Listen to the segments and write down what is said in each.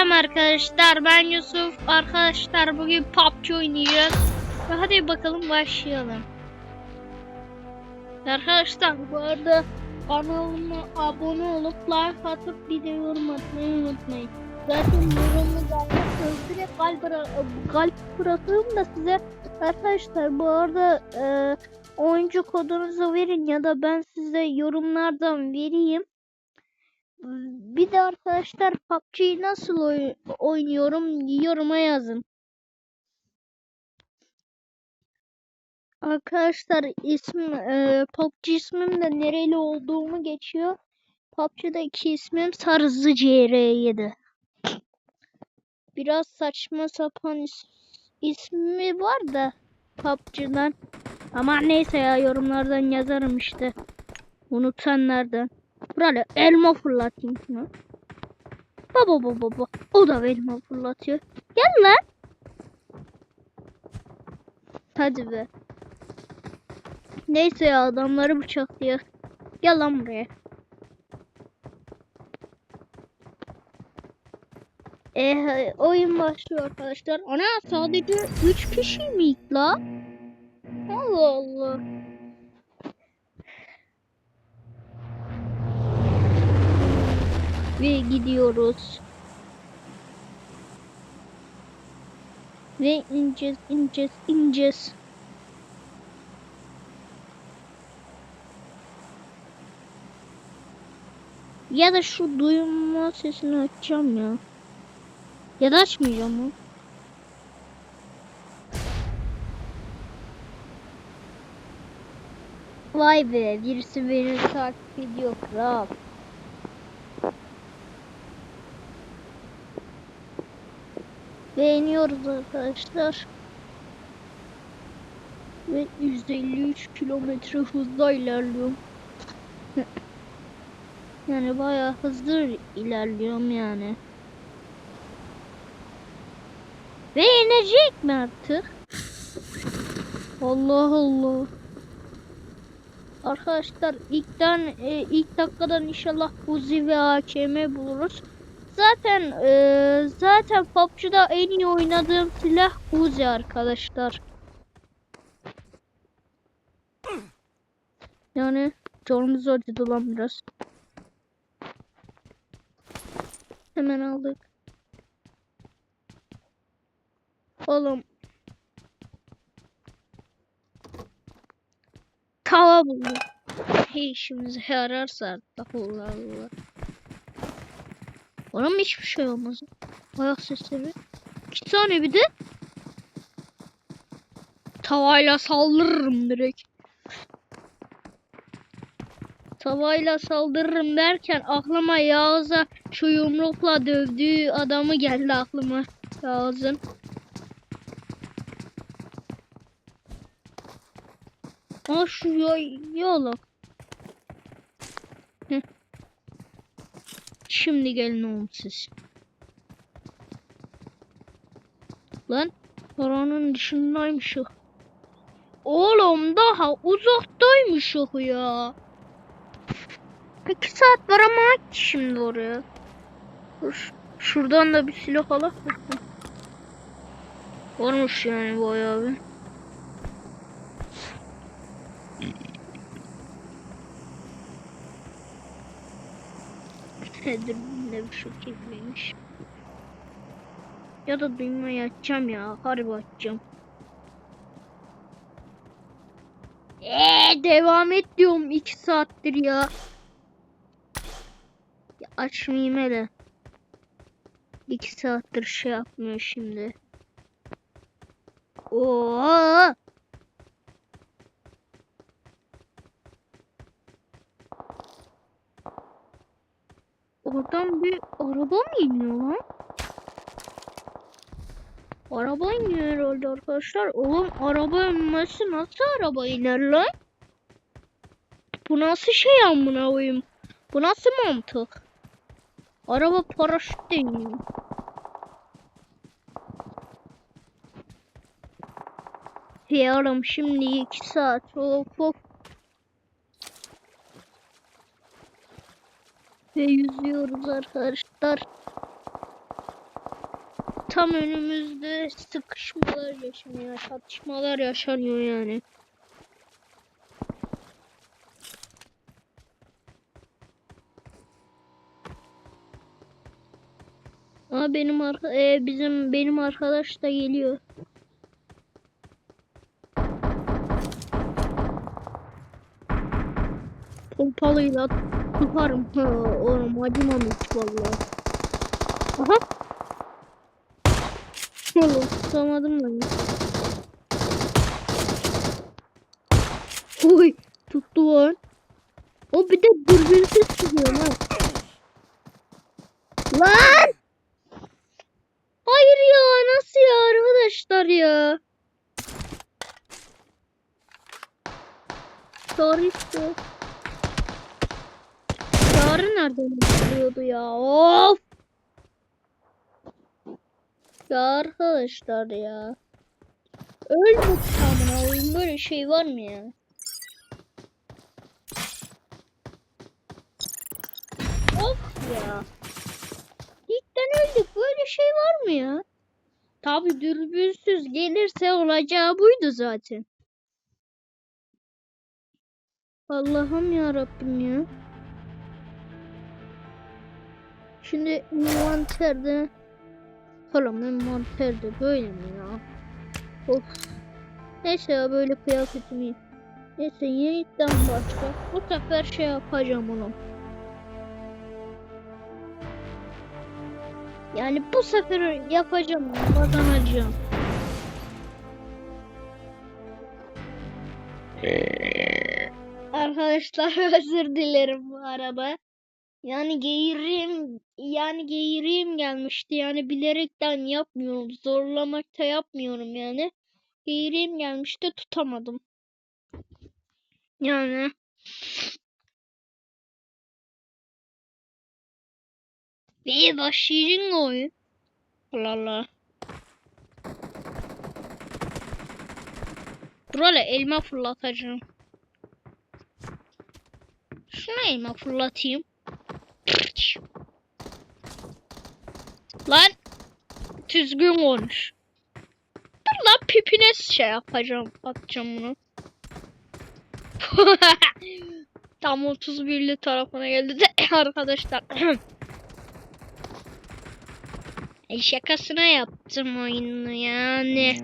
Selam arkadaşlar ben Yusuf. Arkadaşlar bugün PUBG oynayacağız. Hadi bakalım başlayalım. Arkadaşlar bu arada kanalıma abone olup like atıp bir de yorum atmayı unutmayın. Zaten yorumu gelmezse direkt kalp, kalp bırakırım da size. Arkadaşlar bu arada e, oyuncu kodunuzu verin ya da ben size yorumlardan vereyim. Bir de arkadaşlar PUBG'yi nasıl oy- oynuyorum yoruma yazın. Arkadaşlar ism e, PUBG ismim de nereli olduğumu geçiyor. PUBG'deki ismim Sarızı CR7. Biraz saçma sapan is- ismi var da PUBG'den. Ama neyse ya yorumlardan yazarım işte. Unutanlardan. Buraya elma fırlatayım şunu. Baba baba baba. O da elma fırlatıyor. Gel lan. Hadi be. Neyse ya adamları bıçaklıyor. Gel lan buraya. Eh, oyun başlıyor arkadaşlar. Ana sadece 3 kişi miyik la? Allah Allah. Ve gidiyoruz. Ve ineceğiz, ineceğiz, ineceğiz. Ya da şu duyma sesini açacağım ya. Ya da açmayacağım mı? Vay be birisi beni takip ediyor kral. Beğeniyoruz arkadaşlar. Ve 153 kilometre hızla ilerliyorum. yani bayağı hızlı ilerliyorum yani. Ve inecek mi artık? Allah Allah. Arkadaşlar ilkten e, ilk dakikadan inşallah Uzi ve AKM buluruz. Zaten e, zaten PUBG'da en iyi oynadığım silah Uzi arkadaşlar. Yani canımız acıdı lan biraz. Hemen aldık. Oğlum. Tava buldum. Hey işimize yararsa Allah Allah. Mı hiçbir şey olmaz? Ayak sesleri. İki tane bir de. Tavayla saldırırım direkt. Tavayla saldırırım derken aklıma Yağız'a şu yumrukla dövdüğü adamı geldi aklıma. Yağız'ın. Aa şu yola. Heh. Şimdi gelin oğlum siz. Lan oranın dışındaymış o. Oğlum daha uzaktaymış o ya. İki saat var ama şimdi oraya. Dur. Şuradan da bir silah alak bakayım. Varmış yani bayağı bir. Nedir ne bir şey çekmemiş. Ya da duymaya açacağım ya. Harbi açacağım. Eee devam et diyorum 2 saattir ya. ya açmayayım hele. 2 saattir şey yapmıyor şimdi. Oo! Oradan bir araba mı iniyor lan? Araba iniyor herhalde arkadaşlar. Oğlum araba inmesi nasıl araba iner lan? Bu nasıl şey amına koyayım? Bu nasıl mantık? Araba paraşütle iniyor. Yarım şimdi 2 saat. Of of. Ve yüzüyoruz arkadaşlar. Tam önümüzde sıkışmalar yaşanıyor, çatışmalar yaşanıyor yani. Aa benim arka e, bizim benim arkadaş da geliyor. Pompalıyla tutarım. Ha, oğlum acımamış vallahi. Aha. Oğlum tutamadım ben. Oy tuttu lan. O bir de dürbünsüz çıkıyor lan. Lan! Hayır ya nasıl ya arkadaşlar ya? Çağrı işte. Çağrı nereden geliyordu ya? Of! Ya arkadaşlar ya. Öldük amına koyayım böyle şey var mı ya? Of ya. Cidden öldük böyle şey var mı ya? Tabi dürbünsüz gelirse olacağı buydu zaten. Allah'ım ya Rabbim ya. Şimdi envanterde Oğlum envanterde böyle mi ya? Of. Neyse ya böyle kıyafetim iyi. Neyse yeniden başla. Bu sefer şey yapacağım onu. Yani bu sefer yapacağım onu. Kazanacağım. Arkadaşlar özür dilerim bu arada. Yani geğireyim yani geğireyim gelmişti. Yani bilerekten yapmıyorum. Zorlamakta yapmıyorum yani. Geğireyim gelmişti tutamadım. Yani Ve başlayacak oyun. Allah Allah. Buraya elma fırlatacağım. Şuna elma fırlatayım. Lan düzgün konuş. Dur lan pipine şey yapacağım. Atacağım bunu. Tam 31'li tarafına geldi de arkadaşlar. E, Şakasına yaptım oyunu yani.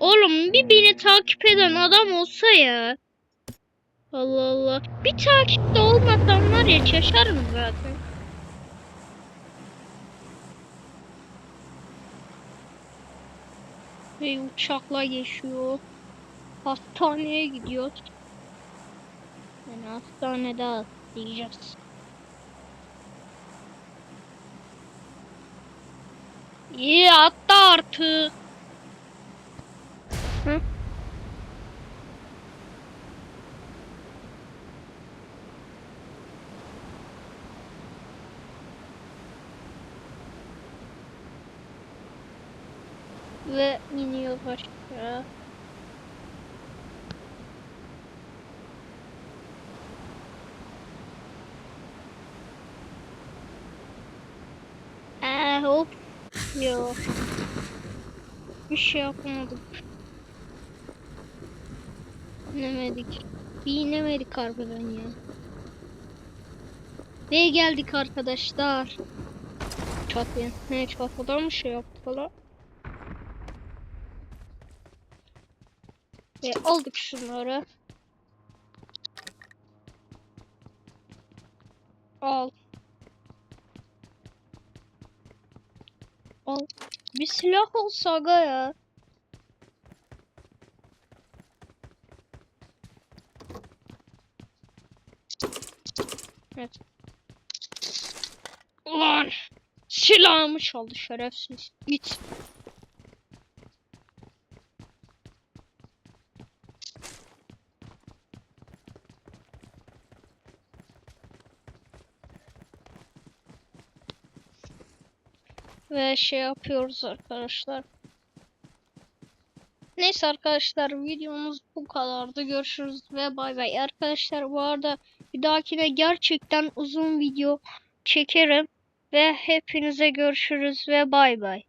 Oğlum bir beni takip eden adam olsa ya. Allah Allah. Bir takipte olmasam var ya şaşarım zaten. Ve uçakla geçiyor. Hastaneye gidiyor. Yani hastanede atlayacağız. İyi atla artık. Hı? Ve iniyor aşağı. Eee hop. Yok. Bir şey yapamadık. İnemedik. Bir inemedik harbiden ya. Ve geldik arkadaşlar. Çatıya. Ne çatıda mı şey yaptılar? Ve aldık şunları. Al. Al. Bir silah olsa aga ya. Evet. Ulan silahımı çaldı şerefsiz. Git. Ve şey yapıyoruz arkadaşlar. Neyse arkadaşlar videomuz bu kadardı. Görüşürüz ve bay bay. Arkadaşlar bu arada bir dahakine gerçekten uzun video çekerim. ve hepinize görüşürüz ve bay bay.